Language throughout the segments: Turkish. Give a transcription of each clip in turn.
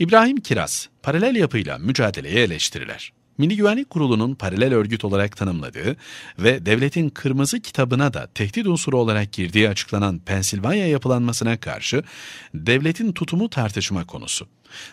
İbrahim Kiraz, paralel yapıyla mücadeleye eleştiriler. Milli Güvenlik Kurulu'nun paralel örgüt olarak tanımladığı ve devletin kırmızı kitabına da tehdit unsuru olarak girdiği açıklanan Pensilvanya yapılanmasına karşı devletin tutumu tartışma konusu.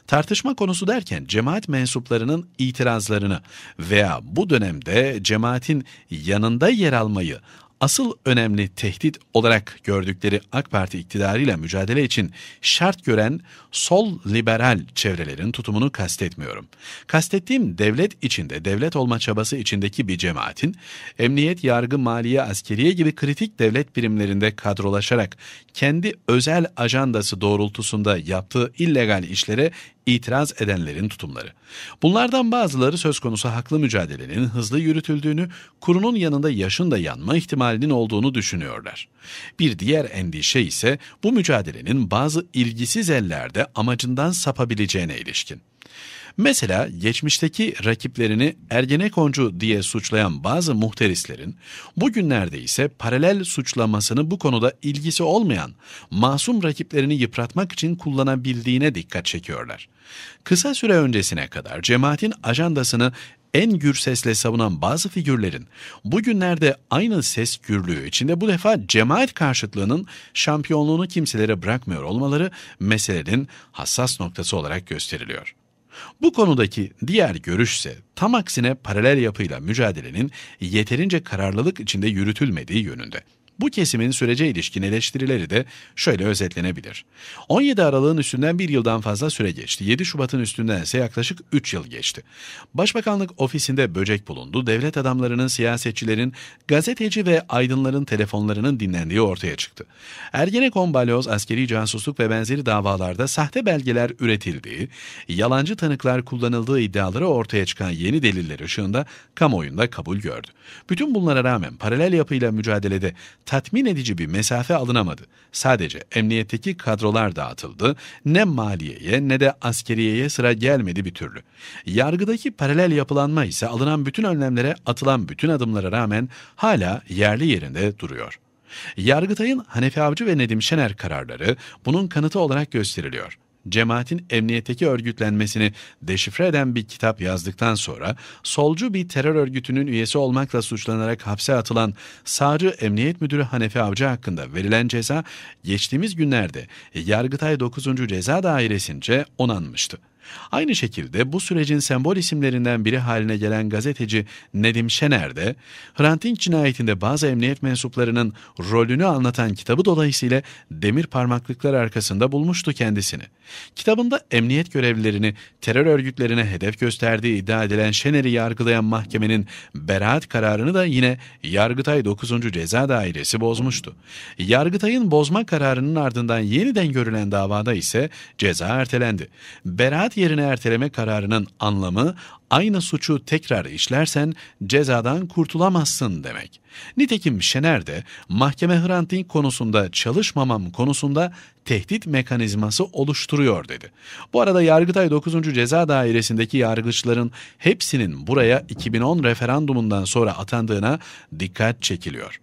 Tartışma konusu derken cemaat mensuplarının itirazlarını veya bu dönemde cemaatin yanında yer almayı asıl önemli tehdit olarak gördükleri AK Parti iktidarıyla mücadele için şart gören sol liberal çevrelerin tutumunu kastetmiyorum. Kastettiğim devlet içinde, devlet olma çabası içindeki bir cemaatin, emniyet, yargı, maliye, askeriye gibi kritik devlet birimlerinde kadrolaşarak kendi özel ajandası doğrultusunda yaptığı illegal işlere itiraz edenlerin tutumları. Bunlardan bazıları söz konusu haklı mücadelenin hızlı yürütüldüğünü, kurunun yanında yaşın da yanma ihtimalinin olduğunu düşünüyorlar. Bir diğer endişe ise bu mücadelenin bazı ilgisiz ellerde amacından sapabileceğine ilişkin. Mesela geçmişteki rakiplerini Ergenekoncu diye suçlayan bazı muhterislerin bugünlerde ise paralel suçlamasını bu konuda ilgisi olmayan masum rakiplerini yıpratmak için kullanabildiğine dikkat çekiyorlar. Kısa süre öncesine kadar cemaatin ajandasını en gür sesle savunan bazı figürlerin bugünlerde aynı ses gürlüğü içinde bu defa cemaat karşıtlığının şampiyonluğunu kimselere bırakmıyor olmaları meselenin hassas noktası olarak gösteriliyor. Bu konudaki diğer görüş ise tam aksine paralel yapıyla mücadelenin yeterince kararlılık içinde yürütülmediği yönünde. Bu kesimin sürece ilişkin eleştirileri de şöyle özetlenebilir. 17 Aralık'ın üstünden bir yıldan fazla süre geçti. 7 Şubat'ın üstünden ise yaklaşık 3 yıl geçti. Başbakanlık ofisinde böcek bulundu. Devlet adamlarının, siyasetçilerin, gazeteci ve aydınların telefonlarının dinlendiği ortaya çıktı. Ergenekon balyoz, askeri casusluk ve benzeri davalarda sahte belgeler üretildiği, yalancı tanıklar kullanıldığı iddiaları ortaya çıkan yeni deliller ışığında kamuoyunda kabul gördü. Bütün bunlara rağmen paralel yapıyla mücadelede tatmin edici bir mesafe alınamadı. Sadece emniyetteki kadrolar dağıtıldı, ne maliyeye ne de askeriyeye sıra gelmedi bir türlü. Yargıdaki paralel yapılanma ise alınan bütün önlemlere, atılan bütün adımlara rağmen hala yerli yerinde duruyor. Yargıtay'ın Hanefi Avcı ve Nedim Şener kararları bunun kanıtı olarak gösteriliyor cemaatin emniyetteki örgütlenmesini deşifre eden bir kitap yazdıktan sonra solcu bir terör örgütünün üyesi olmakla suçlanarak hapse atılan sağcı emniyet müdürü Hanefi Avcı hakkında verilen ceza geçtiğimiz günlerde Yargıtay 9. Ceza Dairesi'nce onanmıştı. Aynı şekilde bu sürecin sembol isimlerinden biri haline gelen gazeteci Nedim Şener de Hrant Dink cinayetinde bazı emniyet mensuplarının rolünü anlatan kitabı dolayısıyla demir parmaklıklar arkasında bulmuştu kendisini. Kitabında emniyet görevlilerini terör örgütlerine hedef gösterdiği iddia edilen Şener'i yargılayan mahkemenin beraat kararını da yine Yargıtay 9. Ceza Dairesi bozmuştu. Yargıtay'ın bozma kararının ardından yeniden görülen davada ise ceza ertelendi. Beraat yerine erteleme kararının anlamı aynı suçu tekrar işlersen cezadan kurtulamazsın demek. Nitekim Şener de mahkeme Hrant konusunda çalışmamam konusunda tehdit mekanizması oluşturuyor dedi. Bu arada Yargıtay 9. Ceza Dairesi'ndeki yargıçların hepsinin buraya 2010 referandumundan sonra atandığına dikkat çekiliyor.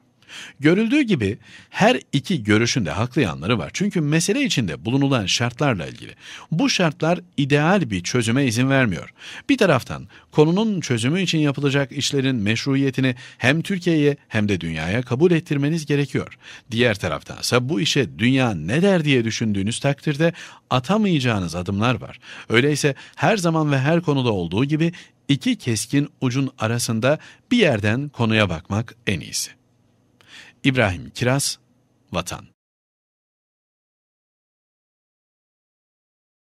Görüldüğü gibi her iki görüşün de haklı yanları var. Çünkü mesele içinde bulunulan şartlarla ilgili. Bu şartlar ideal bir çözüme izin vermiyor. Bir taraftan konunun çözümü için yapılacak işlerin meşruiyetini hem Türkiye'ye hem de dünyaya kabul ettirmeniz gerekiyor. Diğer taraftan ise bu işe dünya ne der diye düşündüğünüz takdirde atamayacağınız adımlar var. Öyleyse her zaman ve her konuda olduğu gibi iki keskin ucun arasında bir yerden konuya bakmak en iyisi. İbrahim Kiraz, Vatan